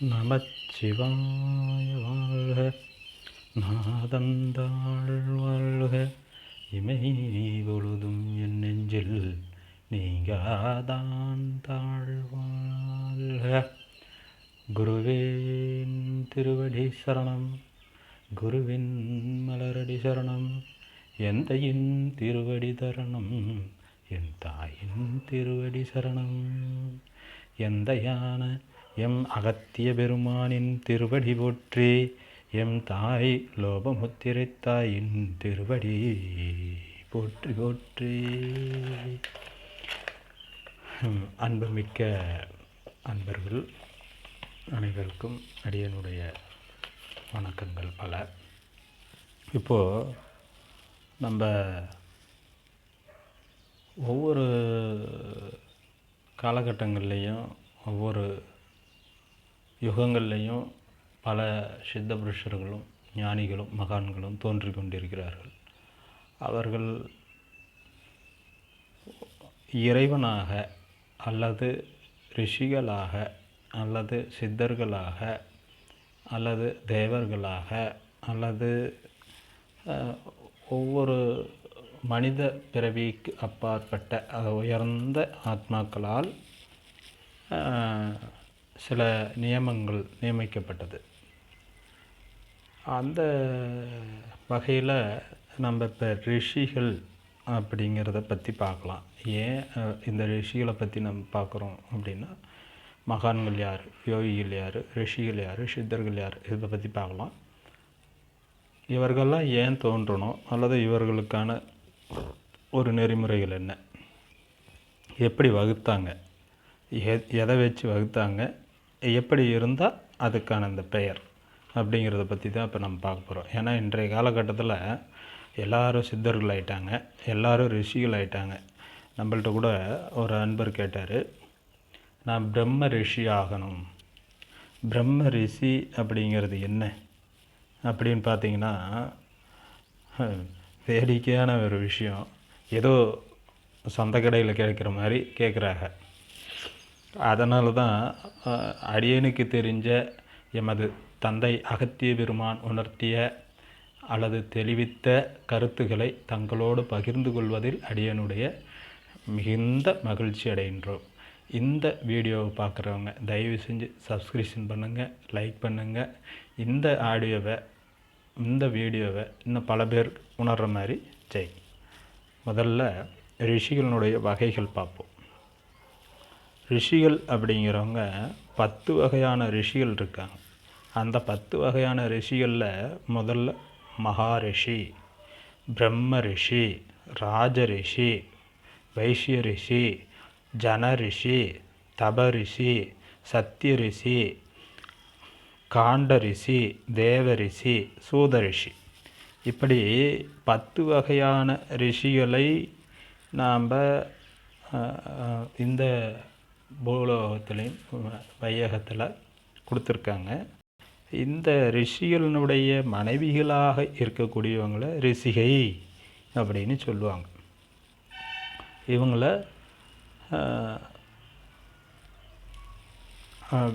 நமச்சிவாய வாழ்க. நாதந்தாள் வாழ்க இமை பொழுதும் என் நெஞ்சில் நீங்காதான் தாழ்வாழ்க. குருவேன் திருவடி சரணம். குருவின் மலரடி சரணம். எந்தையின் திருவடி தரணம். என் தாயின் திருவடி சரணம். எந்தையான எம் அகத்திய பெருமானின் திருவடி போற்றி எம் தாய் லோபமுத்திரை தாயின் திருவடி போற்றி போற்றி. அன்புமிக்க அன்பர்கள் அனைவருக்கும் அடியனுடைய வணக்கங்கள் பல. இப்போது நம்ம ஒவ்வொரு காலகட்டங்கள்லேயும் ஒவ்வொரு யுகங்கள்லேயும் பல சித்த புருஷர்களும் ஞானிகளும் மகான்களும் தோன்றி கொண்டிருக்கிறார்கள். அவர்கள் இறைவனாக அல்லது ரிஷிகளாக அல்லது சித்தர்களாக அல்லது தேவர்களாக அல்லது ஒவ்வொரு மனித பிறவிக்கு அப்பாற்பட்ட உயர்ந்த ஆத்மாக்களால் சில நியமங்கள் நியமிக்கப்பட்டது. அந்த வகையில் நம்ம இப்போ ரிஷிகள் அப்படிங்கிறத பற்றி பார்க்கலாம். ஏன் இந்த ரிஷிகளை பற்றி நம்ம பார்க்குறோம் அப்படின்னா மகான்கள் யார்? யோகிகள் யார்? ரிஷிகள் யார்? சித்தர்கள் யார்? இதை பற்றி பார்க்கலாம். இவர்கள்லாம் ஏன் தோன்றணும்? அல்லது இவர்களுக்கான ஒரு நெறிமுறைகள் என்ன? எப்படி வகுத்தாங்க? எ எதை வச்சு வகுத்தாங்க? எப்படி இருந்தால் அதுக்கான அந்த பெயர் அப்படிங்கிறத பற்றி தான் இப்போ நம்ம பார்க்க போகிறோம். ஏன்னா இன்றைய காலகட்டத்தில் எல்லோரும் சித்தர்கள் ஆயிட்டாங்க எல்லோரும் ரிஷிகள் ஆயிட்டாங்க நம்மள்ட்ட கூட ஒரு அன்பர் கேட்டார் நான் பிரம்ம ரிஷி ஆகணும். பிரம்ம ரிஷி அப்படிங்கிறது என்ன? அப்படின்னு பார்த்தீங்கன்னா வேடிக்கையான ஒரு விஷயம். ஏதோ சந்தை கடையில் கேட்குற மாதிரி கேட்குறாங்க. அதனால தான் அடியனுக்கு தெரிஞ்ச எமது தந்தை அகத்திய பெருமான் உணர்த்திய அல்லது தெளிவித்த கருத்துக்களை தங்களோடு பகிர்ந்து கொள்வதில் அடியனுடைய மிகுந்த மகிழ்ச்சி அடைகின்றோம். இந்த வீடியோவை பார்க்குறவங்க தயவு செஞ்சு சப்ஸ்கிரிப்ஷன் பண்ணுங்கள் லைக் பண்ணுங்கள் இந்த ஆடியோவை இந்த வீடியோவை இன்னும் பல பேர் உணர்கிற மாதிரி செய். முதல்ல ரிஷிகளினுடைய வகைகள் பார்ப்போம். ரிஷிகள் அப்படிங்கிறவங்க பத்து வகையான ரிஷிகள் இருக்காங்க. அந்த பத்து வகையான ரிஷிகளில் முதல்ல மகாரிஷி பிரம்ம ரிஷி ராஜரிஷி வைஷ்ய ரிஷி ஜன ரிஷி தப ரிஷி சத்திய ரிஷி காண்ட ரிஷி தேவ ரிஷி சூத ரிஷி. இப்படி பத்து வகையான ரிஷிகளை நாம் இந்த பூலோகத்திலையும் வையகத்தில் கொடுத்துருக்காங்க. இந்த ரிஷிகளினுடைய மனைவிகளாக இருக்கக்கூடியவங்கள ரிஷிகை அப்படின்னு சொல்லுவாங்க. இவங்கள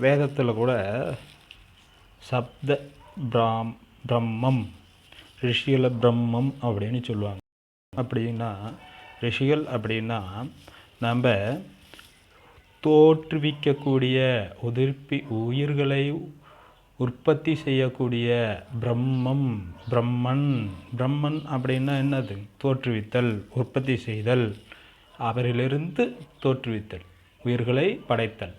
வேதத்தில் கூட சப்த பிராம் பிரம்மம் ரிஷிகள பிரம்மம் அப்படின்னு சொல்லுவாங்க. அப்படின்னா ரிஷிகள் அப்படின்னா நம்ம தோற்றுவிக்கக்கூடிய உதிர்ப்பி உயிர்களை உற்பத்தி செய்யக்கூடிய பிரம்மம் பிரம்மன் பிரம்மன் அப்படின்னா என்னது? தோற்றுவித்தல் உற்பத்தி செய்தல். அவரிலிருந்து தோற்றுவித்தல் உயிர்களை படைத்தல்.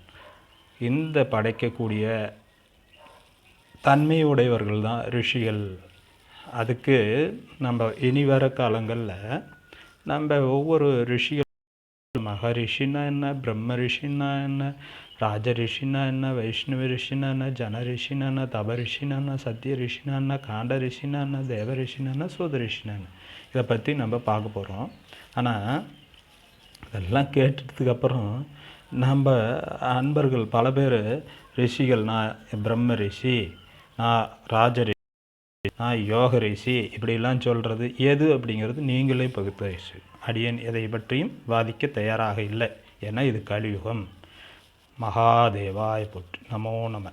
இந்த படைக்கக்கூடிய தன்மையுடையவர்கள் தான் ரிஷிகள். அதுக்கு நம்ம இனி வர காலங்களில் நம்ம ஒவ்வொரு ரிஷிகள் மகரிஷினா என்ன பிரம்ம ரிஷினா என்ன ராஜ ரிஷினா என்ன வைஷ்ணவ ரிஷினா என்ன ஜன ரிஷினா என்ன தப ரிஷினா என்ன சத்திய ரிஷினா என்ன காண்ட ரிஷினா என்ன தேவ ரிஷினா என்ன சூத ரிஷினா என்ன இதை பற்றி நம்ம பார்க்க போகிறோம் ஆனால் இதெல்லாம் கேட்டதுக்கப்புறம் நம்ம அன்பர்கள் பல பேர் ரிஷிகள் நான் பிரம்ம ரிஷி நான் ராஜ ரிஷி நான் யோக ரிஷி இப்படிலாம் சொல்கிறது எது அப்படிங்கிறது நீங்களே பகுத்தறிச்சு. அடியன் எதை பற்றியும் வாதிக்க தயாராக இல்லை. ஏன்னா இது கலியுகம். மகாதேவாய் போற்று. நமோ நம.